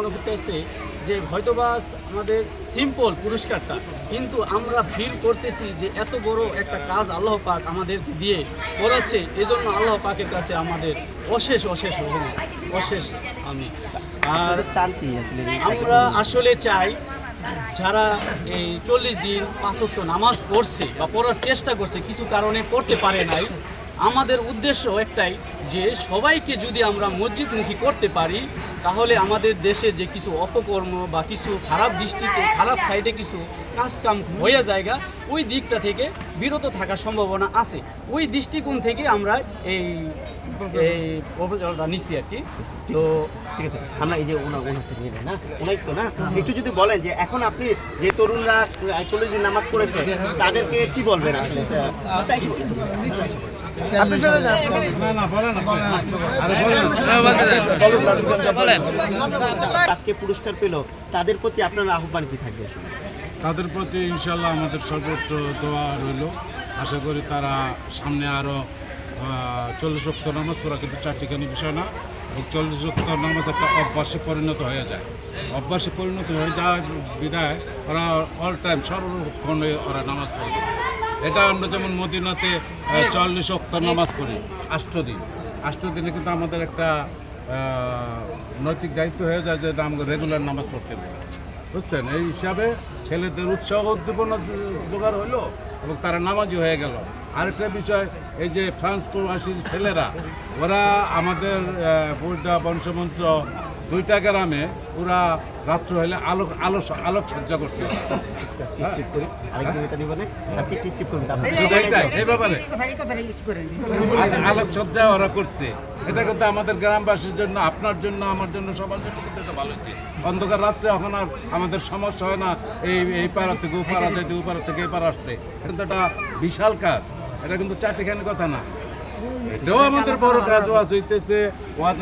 মনে করতেছে যে হয়তোবা আমাদের সিম্পল পুরস্কারটা, কিন্তু আমরা ফিল করতেছি যে এত বড় একটা কাজ আল্লাহ পাক আমাদের দিয়ে করেছে, এজন্য আল্লাহ পাকের কাছে আমাদের অশেষ অশেষ অশেষ আমি আর আমরা আসলে চাই যারা এই চল্লিশ দিন পাঁচক্ত নামাজ পড়ছে বা পড়ার চেষ্টা করছে, কিছু কারণে পড়তে পারে নাই আমাদের উদ্দেশ্য একটাই যে সবাইকে যদি আমরা মসজিদমুখী করতে পারি, তাহলে আমাদের দেশে যে কিছু অপকর্ম বা কিছু খারাপ দৃষ্টিতে, খারাপ সাইডে কিছু কাজকাম হয়ে জায়গা, ওই দিকটা থেকে বিরত থাকার সম্ভাবনা আছে। ওই দৃষ্টিকোণ থেকে আমরা এই প্রপোজালটা নিচ্ছি আর কি। তো ঠিক আছে, আমরা এই যে ওনার ওনার থেকে না? ওনাই তো, না? একটু যদি বলেন যে এখন আপনি যে তরুণরা চল্লিশ দিন নামাজ পড়েছে, তাদেরকে কি বলবেন আসলে? আজকে পুরস্কার পেল তাদের প্রতি আপনার আহ্বান কি থাকবে তাদের প্রতি ইনশাল্লাহ আমাদের সর্বোচ্চ দোয়া রইল। আশা করি তারা সামনে আরও চল্লিশ অক্ট নামাজ পড়া কিন্তু চারটিখানি বিষয় না চল্লিশ অক্ট নামাজ একটা অভ্যাসে পরিণত হয়ে যায়। অভ্যাসে পরিণত হয়ে যাওয়ার বিদায় ওরা অল টাইম সর্বক্ষণে ওরা নামাজ পড়বে এটা আমরা যেমন মদিনাতে চল্লিশ অক্ট নামাজ পড়ি আষ্ট দিন আষ্ট দিনে কিন্তু আমাদের একটা নৈতিক দায়িত্ব হয়ে যায় যে আমাকে রেগুলার নামাজ পড়তে হবে বুঝছেন? এই হিসাবে ছেলেদের উৎসাহ উদ্দীপনা জোগাড় হলো এবং তারা নামাজি হয়ে গেল। আরেকটা বিষয় এই যে ফ্রান্স প্রবাসী ছেলেরা ওরা আমাদের আহ, বৈদা বংশমন্ত্র দুইটা গ্রামে ওরা রাত্র হলে আলোক আলো আলোক সজ্জা করছে ইউজ করেন আজ আলোক সজ্জা ওরা করছে। এটা কিন্তু আমাদের গ্রামবাসীর জন্য আপনার জন্য আমার জন্য সবার জন্য কিন্তু এটা ভালো হয়েছে। অন্ধকার রাত্রে এখন আর আমাদের সমস্যা হয় না এই এই পাড়া থেকে ও পাড়া যেতে ও পাড়া থেকে এই পাড়া আসতে। কিন্তু এটা বিশাল কাজ। এটা কিন্তু চারটিখানি কথা না। এটাও আমাদের বড় কাজ ওয়াজ হইতেছে ওয়াজ